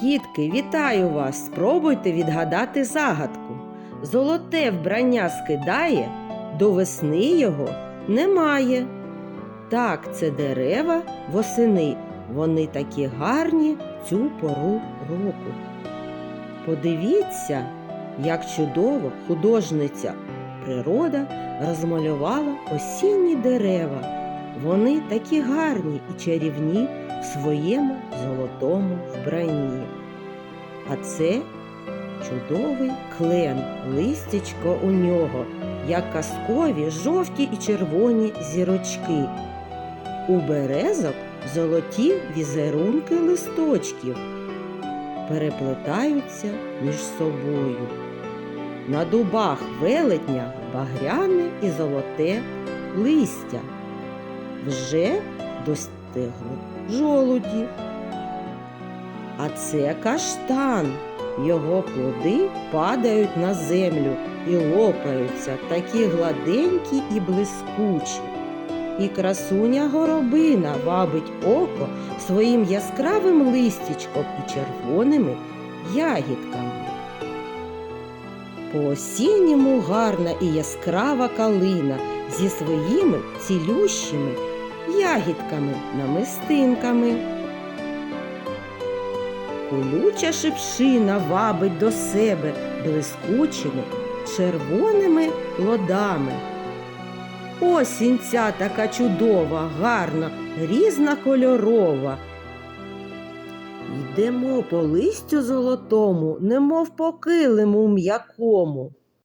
Дітки, вітаю вас! Спробуйте відгадати загадку. Золоте вбрання скидає, до весни його немає. Так, це дерева восени. Вони такі гарні цю пору року. Подивіться, як чудово художниця природа розмалювала осінні дерева. Вони такі гарні і чарівні своєму золотому вбранні. А це чудовий клен, листячко у нього, як казкові жовті і червоні зірочки. У березок золоті візерунки листочків переплетаються між собою. На дубах велетня багряне і золоте листя. Вже достигли жолуді. А це каштан. Його плоди падають на землю і лопаються, такі гладенькі і блискучі. І красуня горобина вабить око своїм яскравим листячком і червоними ягідками. По осінньому гарна і яскрава калина зі своїми цілющими ягідками намистинками. Колюча шипшина вабить до себе блискучими червоними плодами. Осінь ця така чудова, гарна, різнокольорова. Йдемо по листю золотому, немов по килиму м'якому.